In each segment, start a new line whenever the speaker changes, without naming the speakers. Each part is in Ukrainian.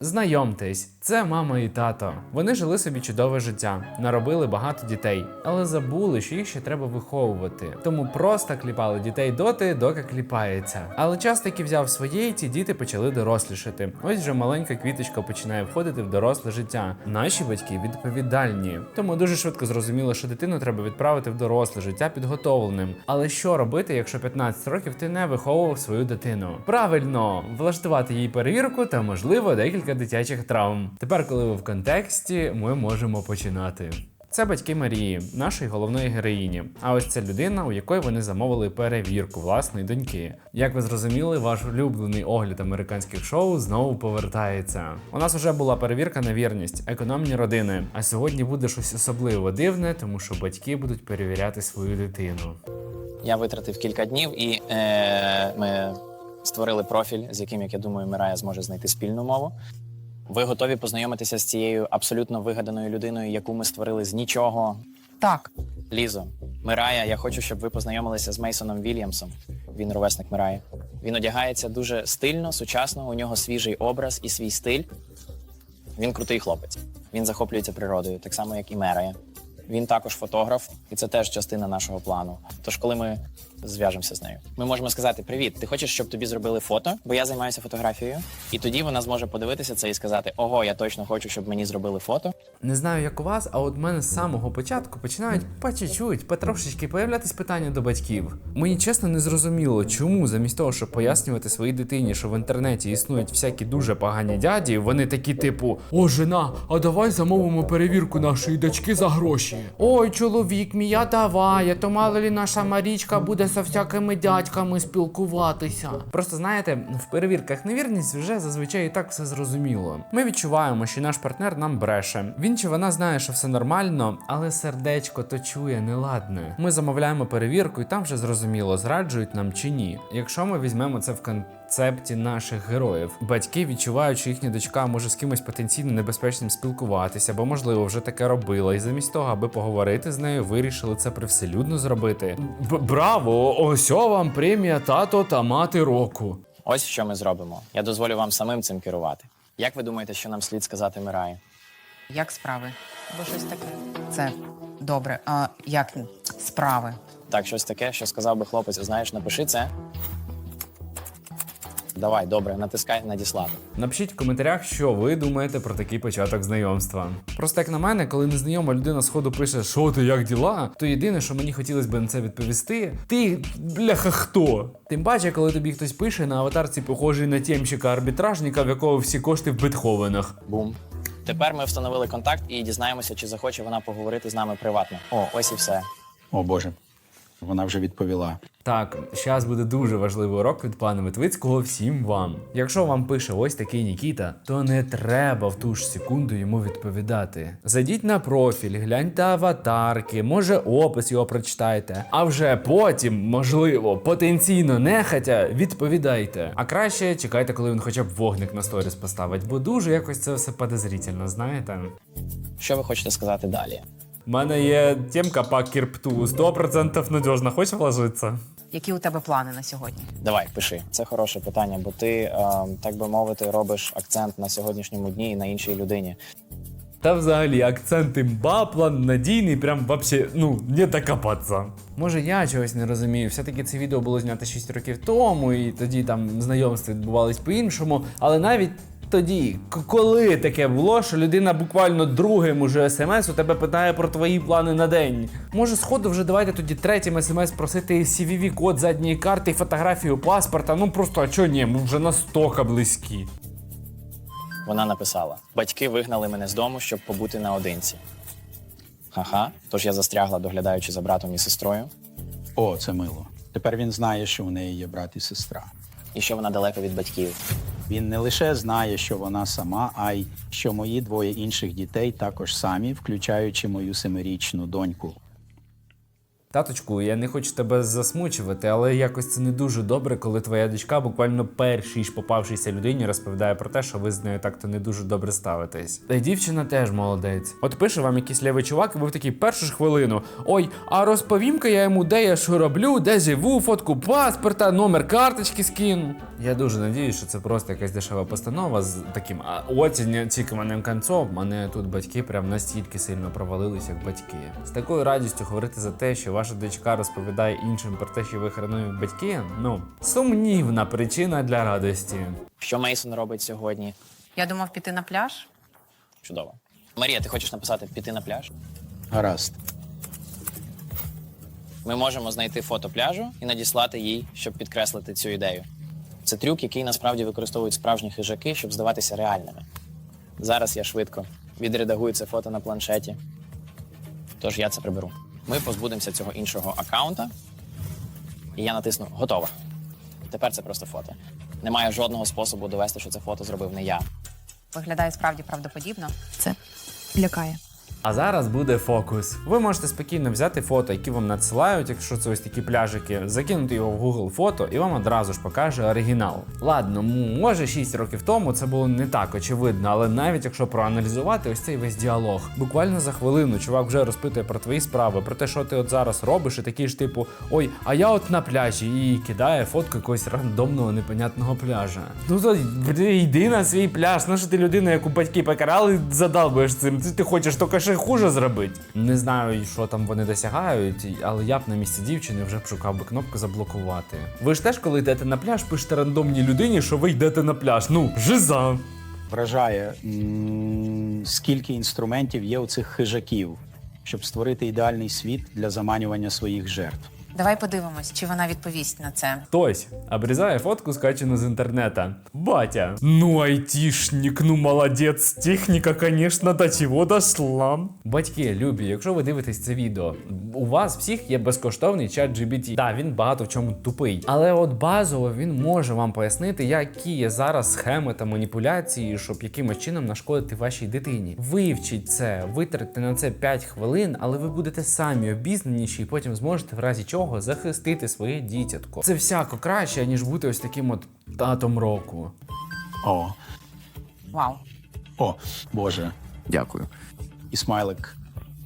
Знайомтесь, це мама і тато. Вони жили собі чудове життя, наробили багато дітей, але забули, що їх ще треба виховувати. Тому просто кліпали дітей доти, доки кліпається. Але час таки взяв своє, і ці діти почали дорослішати. Ось вже маленька квіточка починає входити в доросле життя. Наші батьки відповідальні, тому дуже швидко зрозуміло, що дитину треба відправити в доросле життя підготовленим. Але що робити, якщо 15 років ти не виховував свою дитину? Правильно, влаштувати їй перевірку та можливо декілька дитячих травм. Тепер, коли ви в контексті, ми можемо починати. Це батьки Марії, нашої головної героїні. А ось це людина, у якої вони замовили перевірку власної доньки. Як ви зрозуміли, ваш улюблений огляд американських шоу знову повертається. У нас вже була перевірка на вірність, економні родини. А сьогодні буде щось особливо дивне, тому що батьки будуть перевіряти свою дитину.
Я витратив кілька днів і е, ми створили профіль, з яким, як я думаю, Мирая зможе знайти спільну мову. Ви готові познайомитися з цією абсолютно вигаданою людиною, яку ми створили з нічого.
Так,
Лізо, Мирая, я хочу, щоб ви познайомилися з Мейсоном Вільямсом. Він ровесник Мираї. Він одягається дуже стильно, сучасно. У нього свіжий образ і свій стиль. Він крутий хлопець. Він захоплюється природою, так само, як і Мерая. Він також фотограф, і це теж частина нашого плану. Тож, коли ми зв'яжемося з нею, ми можемо сказати: Привіт, ти хочеш, щоб тобі зробили фото? Бо я займаюся фотографією. І тоді вона зможе подивитися це і сказати: Ого, я точно хочу, щоб мені зробили фото.
Не знаю, як у вас, а от мене з самого початку починають по чуть-чуть, потрошечки появлятись питання до батьків. Мені чесно не зрозуміло, чому замість того, щоб пояснювати своїй дитині, що в інтернеті існують всякі дуже погані дяді, вони такі, типу: О, жена, а давай замовимо перевірку нашої дочки за гроші. Ой, чоловік мій, а давай, а то мало лі наша Марічка буде со всякими дядьками спілкуватися. Просто знаєте, в перевірках невірність вже зазвичай і так все зрозуміло. Ми відчуваємо, що наш партнер нам бреше. Він чи вона знає, що все нормально, але сердечко то чує неладне. Ми замовляємо перевірку, і там вже зрозуміло, зраджують нам чи ні. Якщо ми візьмемо це в концепті наших героїв, батьки відчувають, що їхня дочка може з кимось потенційно небезпечним спілкуватися, бо можливо вже таке робила, і замість того, аби поговорити з нею, вирішили це привселюдно зробити. Б- Браво! Ось о вам премія тато та мати року.
Ось що ми зробимо. Я дозволю вам самим цим керувати. Як ви думаєте, що нам слід сказати Мираї?
як справи? Бо щось таке. Це добре. А як справи?
Так, щось таке, що сказав би хлопець, знаєш, напиши це. Давай, добре, натискай надіслати.
Напишіть в коментарях, що ви думаєте про такий початок знайомства. Просто як на мене, коли незнайома людина з ходу пише, що ти, як діла, то єдине, що мені хотілося б на це відповісти, ти бляха хто? Тим паче, коли тобі хтось пише на аватарці, похожий на тємщика арбітражника, в якого всі кошти в бетховенах.
Бум. Тепер ми встановили контакт і дізнаємося, чи захоче вона поговорити з нами приватно. О, ось і все.
О Боже, вона вже відповіла.
Так, зараз буде дуже важливий урок від пана Витвицького всім вам. Якщо вам пише ось такий Нікіта, то не треба в ту ж секунду йому відповідати. Зайдіть на профіль, гляньте аватарки, може опис його прочитайте, а вже потім, можливо, потенційно нехатя відповідайте. А краще чекайте, коли він хоча б вогник на сторіс поставить, бо дуже якось це все подозрительно, знаєте.
Що ви хочете сказати далі?
У мене є темка по кірпту, 100% надіжно, хочеш вложитися?
Які у тебе плани на сьогодні?
Давай, пиши. Це хороше питання, бо ти, е, так би мовити, робиш акцент на сьогоднішньому дні і на іншій людині.
Та взагалі акцент імба, план надійний, прям вообще, ну, не докопатися. Може, я чогось не розумію. Все-таки це відео було знято 6 років тому, і тоді там знайомства відбувались по-іншому. Але навіть тоді, коли таке було, що людина буквально другим уже смс у тебе питає про твої плани на день. Може, сходу вже давайте тоді третім смс просити cvv код задньої карти і фотографію паспорта. Ну просто а чого ні, ми вже настільки близькі.
Вона написала: Батьки вигнали мене з дому, щоб побути наодинці. Ха-ха. Тож я застрягла, доглядаючи за братом і сестрою,
О, це мило. Тепер він знає, що у неї є брат і сестра.
і що вона далеко від батьків.
Він не лише знає, що вона сама, а й що мої двоє інших дітей також самі, включаючи мою семирічну доньку.
Таточку, я не хочу тебе засмучувати, але якось це не дуже добре, коли твоя дочка буквально першій ж попавшійся людині розповідає про те, що ви з нею так-то не дуже добре ставитесь. Та й дівчина теж молодець. От пише вам якийсь лівий чувак, і ви в такій першу ж хвилину. Ой, а розповім-ка я йому, де я що роблю, де живу, фотку паспорта, номер карточки скину. Я дуже надіюсь, що це просто якась дешева постанова з таким а, очень цікаваним концом. Мене тут батьки прям настільки сильно провалились, як батьки. З такою радістю говорити за те, що ваша дочка розповідає іншим про те, що ви хренові батьки. Ну сумнівна причина для радості.
Що Мейсон робить сьогодні?
Я думав піти на пляж.
Чудово. Марія, ти хочеш написати піти на пляж?
Гаразд.
Ми можемо знайти фото пляжу і надіслати їй, щоб підкреслити цю ідею. Це трюк, який насправді використовують справжні хижаки, щоб здаватися реальними. Зараз я швидко відредагую це фото на планшеті. Тож я це приберу. Ми позбудемося цього іншого аккаунта, і я натисну Готово. Тепер це просто фото. Немає жодного способу довести, що це фото зробив не я.
Виглядає справді правдоподібно.
Це лякає.
А зараз буде фокус. Ви можете спокійно взяти фото, які вам надсилають, якщо це ось такі пляжики, закинути його в Google фото, і вам одразу ж покаже оригінал. Ладно, може 6 років тому це було не так очевидно, але навіть якщо проаналізувати ось цей весь діалог, буквально за хвилину чувак вже розпитує про твої справи, про те, що ти от зараз робиш, і такий ж типу, ой, а я от на пляжі, і кидає фотку якогось рандомного непонятного пляжа. Ну то йди на свій пляж. Ну ти людина, яку батьки покарали, задалбуєш цим. Ти, хочеш тільки хуже зробити. Не знаю, що там вони досягають, але я б на місці дівчини вже б шукав би кнопку заблокувати. Ви ж теж, коли йдете на пляж, пишете рандомній людині, що ви йдете на пляж. Ну, жиза.
Вражає, скільки інструментів є у цих хижаків, щоб створити ідеальний світ для заманювання своїх жертв.
Давай подивимось, чи вона відповість на це.
Хтось обрізає фотку, скачану з інтернета. Батя. Ну, айтішник, ну молодець. Техніка, конечно, до чого дошла. Батьки, любі, якщо ви дивитесь це відео, у вас всіх є безкоштовний чат GBT. Так, він багато в чому тупий. Але от базово він може вам пояснити, які є зараз схеми та маніпуляції, щоб якимось чином нашкодити вашій дитині. Вивчіть це, витратьте на це 5 хвилин, але ви будете самі обізнаніші і потім зможете в разі чого захистити своє дітятко. Це всяко краще, ніж бути ось таким от татом року.
О,
Вау.
о, Боже.
Дякую.
І смайлик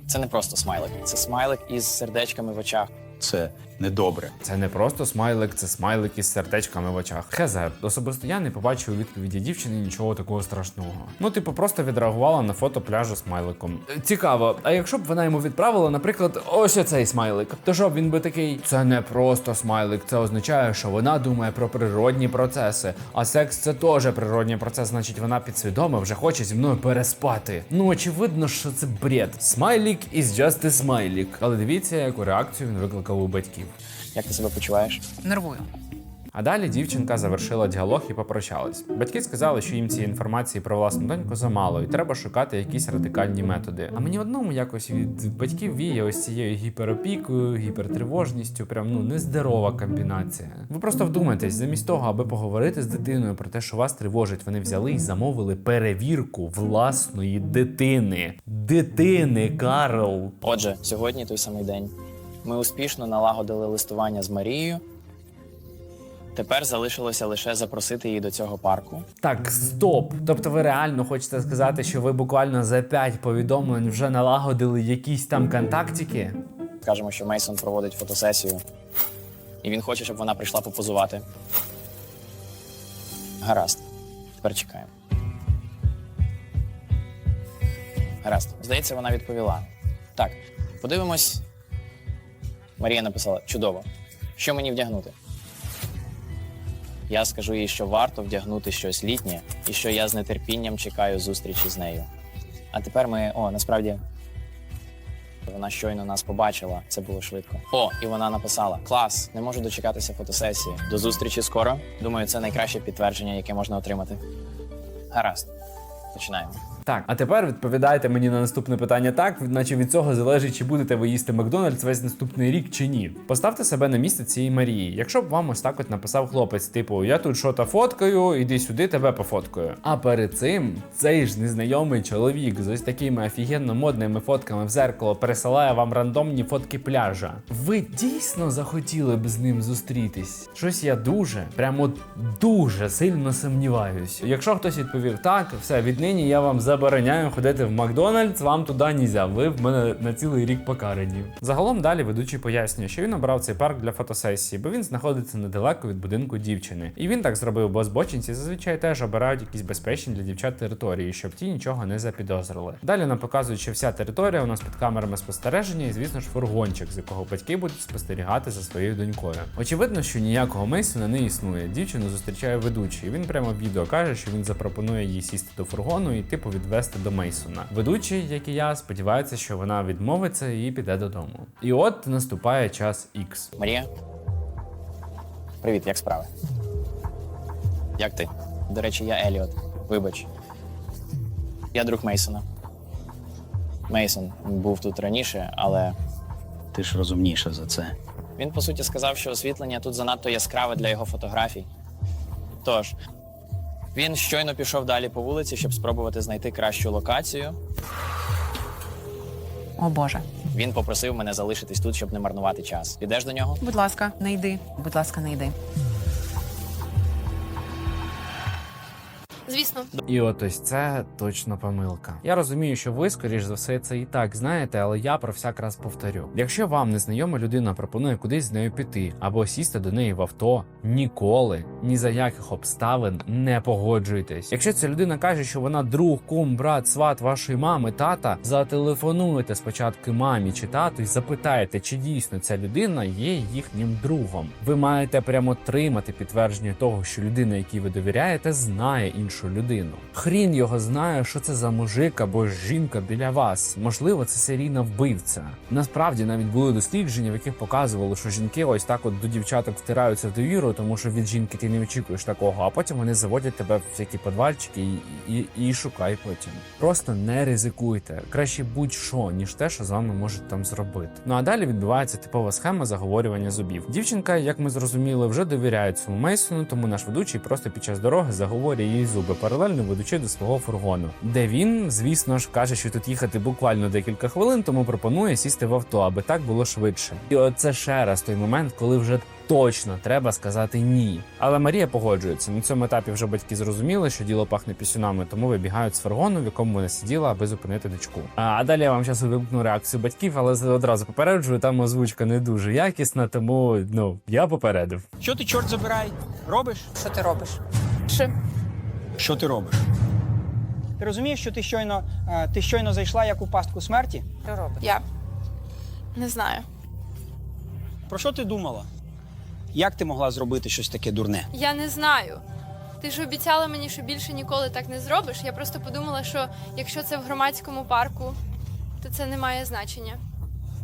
Це не просто смайлик, це смайлик із сердечками в очах.
це недобре.
Це не просто смайлик, це смайлик із сердечками в очах. Хезе, особисто я не побачив у відповіді дівчини нічого такого страшного. Ну, типу, просто відреагувала на фото пляжу смайликом. Е, Цікаво, а якщо б вона йому відправила, наприклад, ось оцей смайлик, то що б він би такий? Це не просто смайлик, це означає, що вона думає про природні процеси. А секс це теж природній процес, значить вона підсвідомо вже хоче зі мною переспати. Ну очевидно, що це бред. Смайлік is just a смайлік. Але дивіться, яку реакцію він викликав у батьків.
Як ти себе почуваєш?
Нервую.
А далі дівчинка завершила діалог і попрощалась. Батьки сказали, що їм цієї інформації про власну доньку замало, і треба шукати якісь радикальні методи. А мені одному якось від батьків віє ось цією гіперопікою, гіпертривожністю. Прям ну нездорова комбінація. Ви просто вдумайтесь, замість того, аби поговорити з дитиною про те, що вас тривожить, вони взяли і замовили перевірку власної дитини. Дитини, Карл.
Отже, сьогодні той самий день. Ми успішно налагодили листування з Марією. Тепер залишилося лише запросити її до цього парку.
Так, стоп. Тобто ви реально хочете сказати, що ви буквально за 5 повідомлень вже налагодили якісь там контактики?
Кажемо, що Мейсон проводить фотосесію, і він хоче, щоб вона прийшла попозувати. Гаразд. Тепер чекаємо. Гаразд. Здається, вона відповіла. Так, подивимось. Марія написала: чудово. Що мені вдягнути? Я скажу їй, що варто вдягнути щось літнє, і що я з нетерпінням чекаю зустрічі з нею. А тепер ми. О, насправді, вона щойно нас побачила, це було швидко. О, і вона написала: Клас, не можу дочекатися фотосесії. До зустрічі скоро. Думаю, це найкраще підтвердження, яке можна отримати. Гаразд, починаємо.
Так, а тепер відповідайте мені на наступне питання так, наче від цього залежить, чи будете ви їсти Макдональдс весь наступний рік чи ні. Поставте себе на місце цієї Марії. Якщо б вам ось так от написав хлопець, типу, я тут що-то фоткаю, іди сюди, тебе пофоткаю. А перед цим цей ж незнайомий чоловік з ось такими офігенно модними фотками в зеркало пересилає вам рандомні фотки пляжа. Ви дійсно захотіли б з ним зустрітись? Щось я дуже, прямо дуже сильно сумніваюсь. Якщо хтось відповів так, все віднині я вам забороняю ходити в Макдональдс, вам туди нізя. Ви в мене на цілий рік покарані. Загалом далі ведучий пояснює, що він обрав цей парк для фотосесії, бо він знаходиться недалеко від будинку дівчини. І він так зробив, бо збочинці зазвичай теж обирають якісь безпечні для дівчат території, щоб ті нічого не запідозрили. Далі нам показують, що вся територія у нас під камерами спостереження, і звісно ж фургончик, з якого батьки будуть спостерігати за своєю донькою. Очевидно, що ніякого Мейсона не існує. Дівчину зустрічає ведучий. Він прямо в відео каже, що він запропонує їй сісти до фургону і типу відвести до Мейсона. Ведучий, як і я, сподівається, що вона відмовиться і піде додому. І от наступає час X.
Марія? Привіт, як справи? Як ти? До речі, я Еліот. Вибач. Я друг Мейсона. Мейсон був тут раніше, але
Ти ж розумніша за це.
він по суті сказав, що освітлення тут занадто яскраве для його фотографій. Тож, він щойно пішов далі по вулиці, щоб спробувати знайти кращу локацію.
О Боже.
Він попросив мене залишитись тут, щоб не марнувати час. Підеш до нього?
Будь ласка, не йди. Будь ласка, не йди.
Звісно,
І от ось це точно помилка. Я розумію, що ви, скоріш за все, це і так знаєте, але я про всяк раз повторю: якщо вам незнайома людина пропонує кудись з нею піти або сісти до неї в авто, ніколи ні за яких обставин не погоджуйтесь. Якщо ця людина каже, що вона друг, кум, брат, сват вашої мами, тата, зателефонуйте спочатку мамі чи тату і запитайте, чи дійсно ця людина є їхнім другом. Ви маєте прямо тримати підтвердження того, що людина, якій ви довіряєте, знає іншу людину. Хрін його знає, що це за мужик або жінка біля вас. Можливо, це серійна вбивця. Насправді навіть були дослідження, в яких показували, що жінки ось так от до дівчаток втираються в довіру, тому що від жінки ти не очікуєш такого, а потім вони заводять тебе в всякі подвальчики і, і, і шукай потім. Просто не ризикуйте. Краще будь-що, ніж те, що з вами можуть там зробити. Ну а далі відбувається типова схема заговорювання зубів. Дівчинка, як ми зрозуміли, вже довіряє цьому Мейсону, тому наш ведучий просто під час дороги заговорює їй зуби, паралельно ведучи до свого фургону, де він, звісно ж, каже, що тут їхати буквально декілька хвилин, тому пропонує сісти в авто, аби так було швидше. І оце ще раз той момент, коли вже точно треба сказати ні. Але Марія погоджується. На цьому етапі вже батьки зрозуміли, що діло пахне пісюнами, тому вибігають з фургону, в якому вона сиділа, аби зупинити дочку. А, а далі я вам зараз увімкну реакцію батьків, але одразу попереджую, там озвучка не дуже якісна, тому ну я попередив.
Що ти, чорт забирай? Робиш?
Що ти робиш?
Чи
Що ти робиш?
Ти розумієш, що ти щойно, е, ти щойно зайшла як у пастку смерті?
Що робиш?
я не знаю.
Про що ти думала? Як ти могла зробити щось таке дурне?
Я не знаю. Ти ж обіцяла мені, що більше ніколи так не зробиш. Я просто подумала, що якщо це в громадському парку, то це не має значення.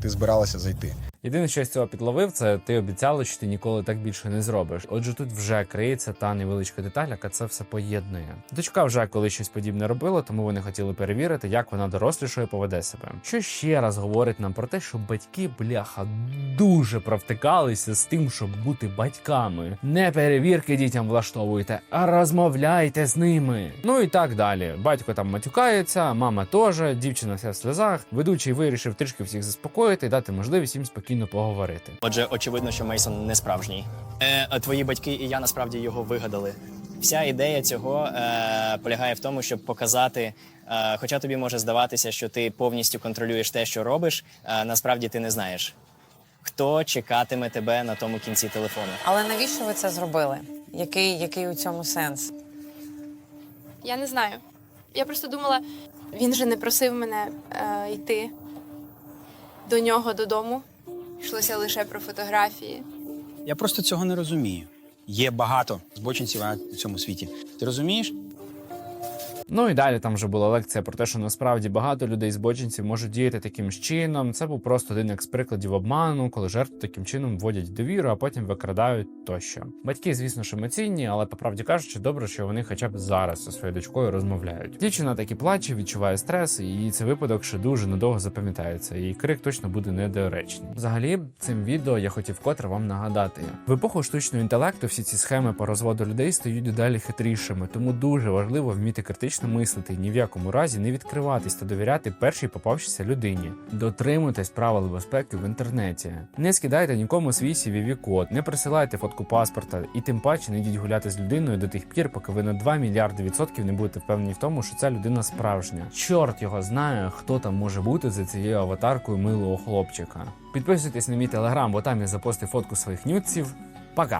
Ти збиралася зайти.
Єдине, що я з цього підловив, це ти обіцяла, що ти ніколи так більше не зробиш. Отже, тут вже криється та невеличка деталь, яка це все поєднує. Дочка вже коли щось подібне робила, тому вони хотіли перевірити, як вона дорослішою поведе себе. Що ще раз говорить нам про те, що батьки, бляха, дуже провтикалися з тим, щоб бути батьками. Не перевірки дітям влаштовуйте, а розмовляйте з ними. Ну і так далі. Батько там матюкається, мама теж, дівчина вся в сльозах. Ведучий вирішив трішки всіх заспокоїти дати можливість їм спокійно поговорити.
Отже, очевидно, що Мейсон не справжній. Е, твої батьки і я насправді його вигадали. Вся ідея цього е, полягає в тому, щоб показати, е, хоча тобі може здаватися, що ти повністю контролюєш те, що робиш, е, насправді ти не знаєш. Хто чекатиме тебе на тому кінці телефону?
Але навіщо ви це зробили? Який, який у цьому сенс?
Я не знаю. Я просто думала, він же не просив мене е, йти до нього додому. Йшлося лише про фотографії.
Я просто цього не розумію. Є багато збочинців у цьому світі. Ти розумієш?
Ну і далі там вже була лекція про те, що насправді багато людей збочинців можуть діяти таким чином. Це був просто один як з прикладів обману, коли жертву таким чином вводять довіру, а потім викрадають тощо. Батьки, звісно ж, емоційні, але по правді кажучи, добре, що вони хоча б зараз зі своєю дочкою розмовляють. Дівчина таки плаче, відчуває стрес, і їй цей випадок ще дуже надовго запам'ятається. І крик точно буде недоречний. Взагалі, цим відео я хотів вкотре вам нагадати. В епоху штучного інтелекту всі ці схеми по розводу людей стають дедалі хитрішими, тому дуже важливо вміти критично мислити ні в якому разі не відкриватись та довіряти першій попавшійся людині. Дотримуйтесь правил безпеки в інтернеті. Не скидайте нікому свій cvv код, не присилайте фотку паспорта і тим паче не йдіть гуляти з людиною до тих пір, поки ви на 2 мільярди відсотків не будете впевнені в тому, що ця людина справжня. Чорт його знає, хто там може бути за цією аватаркою милого хлопчика. Підписуйтесь на мій телеграм, бо там я запостив фотку своїх нюців. Пока!